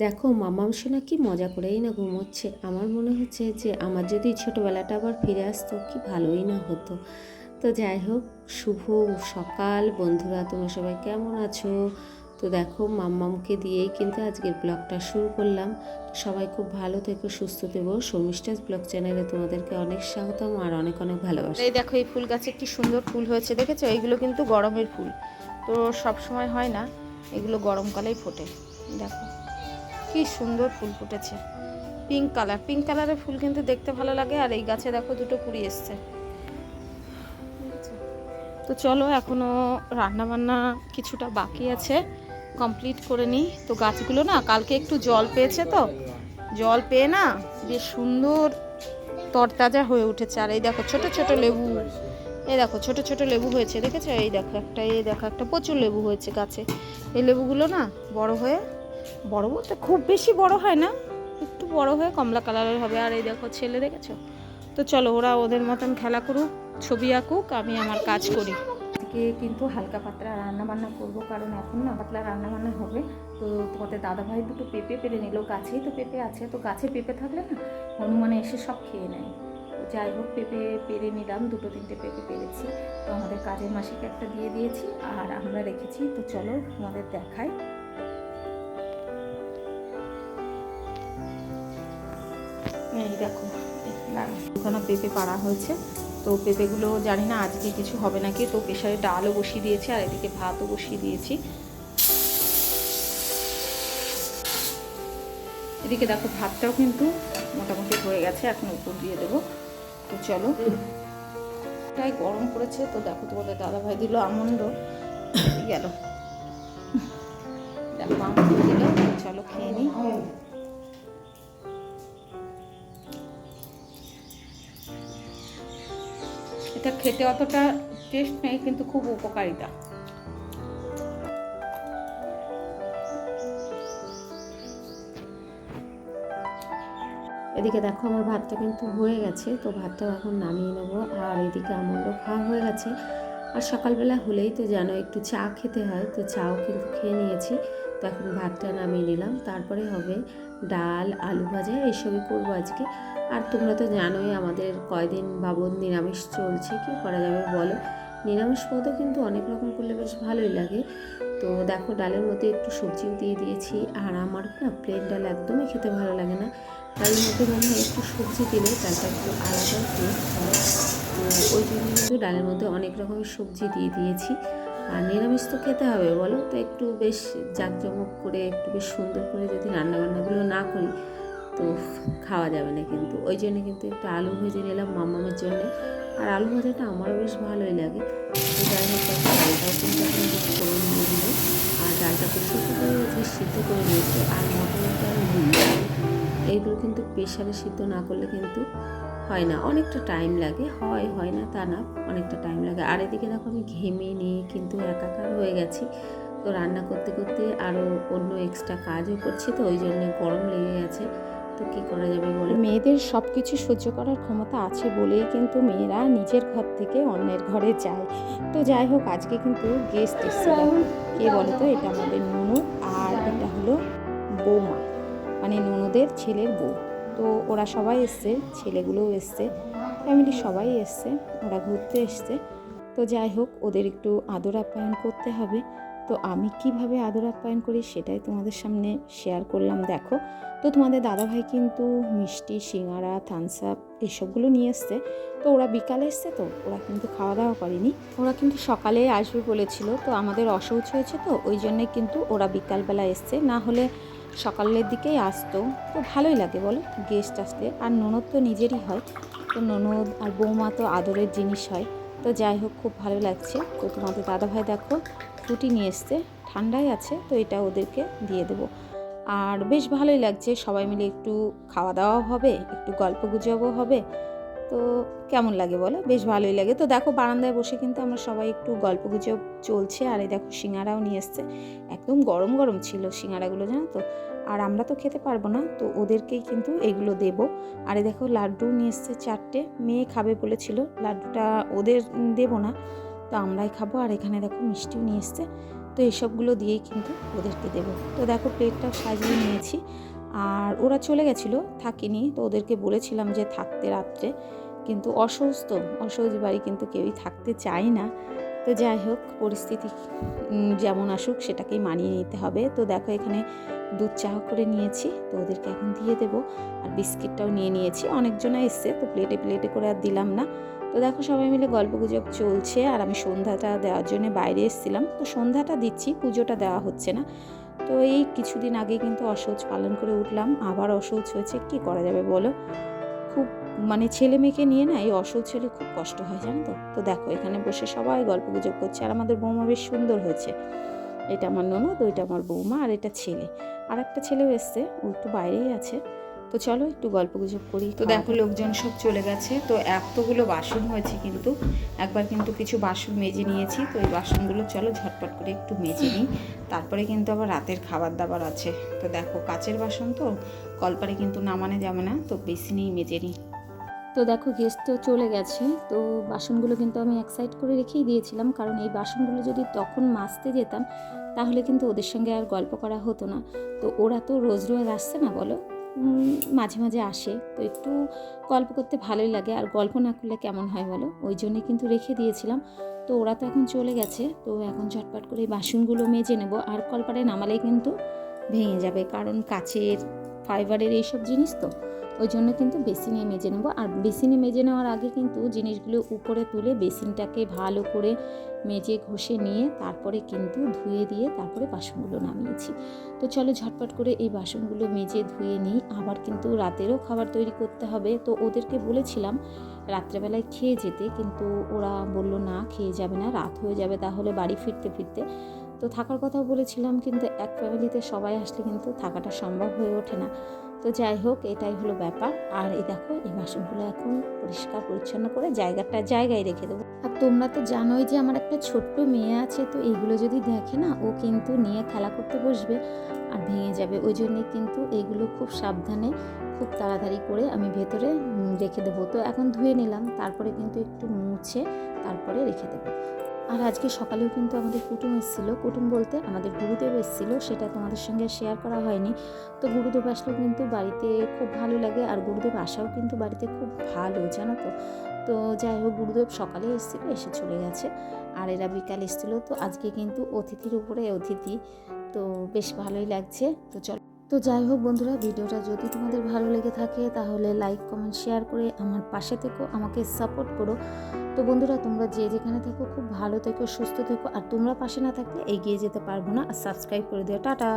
দেখো মামাম সোনা কি মজা করেই না ঘুমোচ্ছে। আমার মনে হচ্ছে যে, আমার যদি ছোটোবেলাটা আবার ফিরে আসতো, কি ভালোই না হতো। তো যাই হোক, শুভ সকাল। বন্ধুরা, তোমরা সবাই কেমন আছো? তো দেখো, মাম্মামকে দিয়েই কিন্তু আজকের ব্লগটা শুরু করলাম। সবাই খুব ভালো থেকে, সুস্থ থেকো। শর্মিষ্ঠাস ব্লগ চ্যানেলে তোমাদেরকে অনেক স্বাগতম আর অনেক অনেক ভালোবাসা। এই দেখো, এই ফুল গাছে কি সুন্দর ফুল হয়েছে, দেখেছ? এইগুলো কিন্তু গরমের ফুল। তো সব সময় হয় না, এগুলো গরমকালেই ফোটে। দেখো। কি সুন্দর ফুল ফুটেছে। পিঙ্ক কালার পিঙ্ক কালারের ফুল কিন্তু দেখতে ভালো লাগে, আর এই গাছে দেখো দুটো কুড়ি এসছে। তো চলো, এখনও রান্না বান্না কিছুটা বাকি আছে কমপ্লিট করে নিই। তো গাছগুলো না, কালকে একটু জল পেয়েছে তো, জল পেয়ে না বেশ সুন্দর তরতাজা হয়ে উঠেছে। আর এই দেখো ছোট ছোট লেবু, এই দেখো ছোট ছোট লেবু হয়েছে, দেখেছ? এই দেখো একটা, এই দেখো একটা, প্রচুর লেবু হয়েছে গাছে। এই লেবুগুলো না বড় হয়ে বড় বলতে খুব বেশি বড় হয় না, একটু বড় হয়ে কমলা কালারের হবে। আর এই দেখো ছেলে দেখেছ? তো চলো ওরা ওদের মতন খেলা করুক, ছবি আঁকুক, আমি আমার কাজ করি। আজকে কিন্তু হালকা পাতলা রান্না বান্না করব, কারণ এখন না পাতলা রান্না বান্না হবে। তো তোমাদের দাদাভাই দুটো পেঁপে পেরে নিল, গাছেই তো পেঁপে আছে। তো গাছে পেঁপে থাকলে না হনুমানে এসে সব খেয়ে নেয়। যাই হোক, পেঁপে পেরে নিলাম, দুটো তিনটে পেঁপে পেরেছি। তো আমাদের কাজের মাসিকে একটা দিয়ে দিয়েছি, আর আমরা রেখেছি। তো চলো তোমাদের দেখাই। এই দেখো দুখানা পেঁপে পাড়া হয়েছে। তো পেঁপেগুলো জানি না আজকে কিছু হবে নাকি। তো প্রেশারে ডালও বসিয়ে দিয়েছি আর এদিকে ভাতও বসিয়ে দিয়েছি। এদিকে দেখো, ভাতটাও কিন্তু মোটামুটি হয়ে গেছে। এখন উপর দিয়ে দেবো। তো চলো। তাই গরম পড়েছে, তো দেখো তোমাদের দাদাভাই দিল আমন্ড। গেল। দেখো, আমন্ড খেতে অতটা টেস্ট নেই, কিন্তু খুব উপকারিতা। এদিকে দেখো আমার ভাতটা কিন্তু হয়ে গেছে, তো ভাতটাও এখন নামিয়ে নেব। আর এদিকে আমন্ড খাওয়া হয়ে গেছে। আর সকালবেলা হলেই তো জানো, একটু চা খেতে হয়, তো চাও কিন্তু খেয়ে নিয়েছি। তো এখন ভাতটা নামিয়ে নিলাম। তারপরে হবে ডাল, আলু ভাজা এইসবই করব আজকে। আর তোমরা তো জানোই আমাদের কয়দিন বাবন নিরামিষ চলছে, কি করা যাবে বলো? নিরামিষ পদও কিন্তু অনেক রকম করলে বেশ ভালোই লাগে। তো দেখো ডালের মধ্যে একটু সবজিও দিয়ে দিয়েছি। আর আমার না প্লেন ডাল একদমই খেতে ভালো লাগে না। ডালের মধ্যে মনে হয় একটু সবজি দিলে ডালটা একটু আলাদা টেস্ট হয়। তো ওই জন্য কিন্তু ডালের মধ্যে অনেক রকমের সবজি দিয়ে দিয়েছি। আর নিরামিষ তো খেতে হবে, বলো? তো একটু বেশ জাঁকজমক করে, একটু বেশ সুন্দর করে যদি রান্নাবান্নাগুলো না করি, তো খাওয়া যাবে না কিন্তু। ওই জন্য কিন্তু একটু আলু ভেজে নিলাম মামামের জন্য। আর আলু ভাজাটা আমারও বেশ ভালোই লাগে। তো যাই হোক ডালটাও কিন্তু এখন করে নিয়ে দিল আর ডালটা খুব সুন্দর করে যে সিদ্ধ করে নিয়েছে। আর মটনটা এইগুলো কিন্তু প্রেশারে সিদ্ধ না করলে কিন্তু হয় না, অনেকটা টাইম লাগে। হয় হয় না, তা না, অনেকটা টাইম লাগে। আর এদিকে দেখো আমি ঘেমে নিয়ে কিন্তু একাকার হয়ে গেছি। তো রান্না করতে করতে আরও অন্য এক্সট্রা কাজও করছি, তো ওই জন্য গরম লেগে গেছে। তো কী করা যাবে বলো? মেয়েদের সব কিছু সহ্য করার ক্ষমতা আছে বলেই কিন্তু মেয়েরা নিজের ঘর থেকে অন্যের ঘরে যায়। তো যাই হোক, আজকে কিন্তু গেস্ট এসেছিল। কে বলো তো? এটা আমাদের ননদ আর এটা হলো বৌমা। মানে ননদের ছেলের বউ। তো ওরা সবাই এসছে, ছেলেগুলোও এসছে ফ্যামিলি সবাই এসছে, ওরা ঘুরতে এসছে। তো যাই হোক, ওদের একটু আদর আপ্যায়ন করতে হবে। তো আমি কীভাবে আদর আপ্যায়ন করি সেটাই তোমাদের সামনে শেয়ার করলাম, দেখো। তো তোমাদের দাদাভাই কিন্তু মিষ্টি, সিঙ্গারা থামস আপ এসবগুলো নিয়ে এসছে। তো ওরা বিকালে এসছে তো, ওরা কিন্তু খাওয়া দাওয়া করেনি। ওরা কিন্তু সকালে আসবে বলেছিল, তো আমাদের অসৌচ হয়েছে তো, ওই জন্যে কিন্তু ওরা বিকালবেলা এসছে। না হলে সকালের দিকেই আসতো। তো ভালোই লাগে বলো গেস্ট আসলে। আর ননদ তো নিজেরই হয়। তো ননদ আর বৌমা তো আদরের জিনিস হয়। তো যাই হোক, খুব ভালো লাগছে। তো তোমাদের দাদাভাই দেখো ফুটি নিয়ে এসছে। ঠান্ডাই আছে, তো এটা ওদেরকে দিয়ে দেবো। আর বেশ ভালোই লাগছে। সবাই মিলে একটু খাওয়া দাওয়াও হবে, একটু গল্প গুজবও হবে। তো কেমন লাগে বলো? বেশ ভালোই লাগে। তো দেখো, বারান্দায় বসে কিন্তু আমরা সবাই একটু গল্প গুজব চলছে। আর এই দেখো, সিঙ্গারাও নিয়ে এসছে। একদম গরম গরম ছিল সিঙ্গারাগুলো, জানো তো? আর আমরা তো খেতে পারব না, তো ওদেরকেই কিন্তু এগুলো দেব। আর এই দেখো, লাড্ডু নিয়ে এসছে চারটে। মেয়ে খাবে বলেছিল, লাড্ডুটা ওদের দেবো না। তো আমরাই খাব। আর এখানে দেখো, মিষ্টিও নিয়ে এসছে। তো এইসবগুলো দিয়েই কিন্তু ওদেরকে দেবো। তো দেখো, প্লেটটা সাজিয়ে নিয়েছি। আর ওরা চলে গেছিল থাকিনি, তো ওদেরকে বলেছিলাম যে থাকতে রাত্রে, কিন্তু অসুস্থ অসহজ বাড়ি কিন্তু কেউই থাকতে চায় না। তো যাই হোক, পরিস্থিতি যেমন আসুক, সেটাকেই মানিয়ে নিতে হবে। তো দেখো এখানে দুধ চা করে নিয়েছি, তো ওদেরকে এখন দিয়ে দেবো। আর বিস্কিটটাও নিয়ে নিয়েছি। অনেকজনা এসছে, তো প্লেটে প্লেটে করে আর দিলাম না। তো দেখো সবাই মিলে গল্প গুজব চলছে, আর আমি সন্ধ্যাটা দেওয়ার জন্য বাইরে এসেছিলাম। তো সন্ধ্যাটা দিচ্ছি, পুজোটা দেওয়া হচ্ছে না। তো এই কিছুদিন আগে কিন্তু অসহজ পালন করে উঠলাম। আবার অসহজ হয়েছে, কি করা যাবে বলো? খুব মানে ছেলে মেয়েকে নিয়ে না এই অসহজ হলে খুব কষ্ট হয়, জানো তো? তো দেখো, এখানে বসে সবাই গল্প গুজব করছে, আর আমাদের বৌমা বেশ সুন্দর হয়েছে। এটা আমার ননদ, ওইটা আমার বৌমা, আর এটা ছেলে। আর একটা ছেলেও এসছে, ও একটু বাইরেই আছে। তো চলো একটু গল্প গুজব করি। তো দেখো লোকজন সব চলে গেছে তো এতগুলো বাসন হয়েছে কিন্তু। একবার কিন্তু কিছু বাসন মেজে নিয়েছি তো এই বাসনগুলো চলো ঝটপট করে একটু মেজে নিই। তারপরে কিন্তু আবার রাতের খাবার দাবার আছে। তো দেখো কাচের বাসন তো কলপারে কিন্তু নামানো যাবে না তো বেশি নেই মেজে নিই। তো দেখো গেস্ট তো চলে গেছে তো বাসনগুলো কিন্তু আমি এক সাইড করে রেখেই দিয়েছিলাম কারণ এই বাসনগুলো যদি তখন মাজতে যেতাম তাহলে কিন্তু ওদের সঙ্গে আর গল্প করা হতো না। তো ওরা তো রোজ রোজ আসছে না বলো? মাঝে মাঝে আসে। তো একটু গল্প করতে ভালোই লাগে। আর গল্প না করলে কেমন হয় বলো? ওই জন্যে কিন্তু রেখে দিয়েছিলাম। তো ওরা তো এখন চলে গেছে। তো এখন ঝটপট করে বাসনগুলো মেজে নেব। আর কলপারে নামালে কিন্তু ভেঙে যাবে। কারণ কাছের ফাইবারের এইসব জিনিস তো। ওই জন্য কিন্তু বেসিনে মেজে নেব। আর বেসিনে মেজে নেওয়ার আগে কিন্তু জিনিসগুলো উপরে তুলে বেসিনটাকে ভালো করে মেজে ঘষে নিয়ে তারপরে কিন্তু ধুয়ে দিয়ে তারপরে বাসনগুলো নামিয়েছি। তো চলো ঝটপট করে এই বাসনগুলো মেজে ধুয়ে নিই। আবার কিন্তু রাতেরও খাবার তৈরি করতে হবে। তো ওদেরকে বলেছিলাম রাত্রেবেলায় খেয়ে যেতে, কিন্তু ওরা বলল, না, খেয়ে যাবে না, রাত হয়ে যাবে তাহলে বাড়ি ফিরতে ফিরতে। তো থাকার কথা বলেছিলাম, কিন্তু এক ফ্যামিলিতে সবাই আসলে কিন্তু থাকাটা সম্ভব হয়ে ওঠে না। তো যাই হোক, এটাই হলো ব্যাপার। আর এই দেখো, এই বাসনগুলো এখন পরিষ্কার, পরিচ্ছন্ন করে জায়গাটা জায়গায় রেখে দেবো। আর তোমরা তো জানোই যে আমার একটা ছোট্ট মেয়ে আছে, তো এইগুলো যদি দেখে না, ও কিন্তু নিয়ে খেলা করতে বসবে আর ভেঙে যাবে। ওই জন্যে কিন্তু এগুলো খুব সাবধানে, খুব তাড়াতাড়ি করে আমি ভেতরে রেখে দেবো। তো এখন ধুয়ে নিলাম, তারপরে কিন্তু একটু মুছে তারপরে রেখে দেবো। আর আজকে সকালেও কিন্তু আমাদের কুটুম এসেছিল। কুটুম বলতে আমাদের গুরুদেব এসেছিল, সেটা তোমাদের সঙ্গে শেয়ার করা হয়নি। তো গুরুদেব আসলেও কিন্তু বাড়িতে খুব ভালো লাগে আর গুরুদেব আসাও কিন্তু বাড়িতে খুব ভালো, জানো তো। তো যাই হোক, গুরুদেব সকালে এসেছিল, এসে চলে গেছে আর এরা বিকাল এসেছিল। তো আজকে কিন্তু অতিথির উপরে অতিথি, তো বেশ ভালোই লাগছে। তো চল। তো যাই হোক বন্ধুরা, ভিডিওটা যদি তোমাদের ভালো লেগে থাকে, তাহলে লাইক কমেন্ট শেয়ার করে আমার পাশে থেকো, আমাকে সাপোর্ট করো। তো বন্ধুরা, তোমরা যে যেখানে থেকো, খুব ভালো থেকো, সুস্থ থেকো, আর তোমরা পাশে না থাকলে এগিয়ে যেতে পারব না। আর সাবস্ক্রাইব করে দিও। টাটা!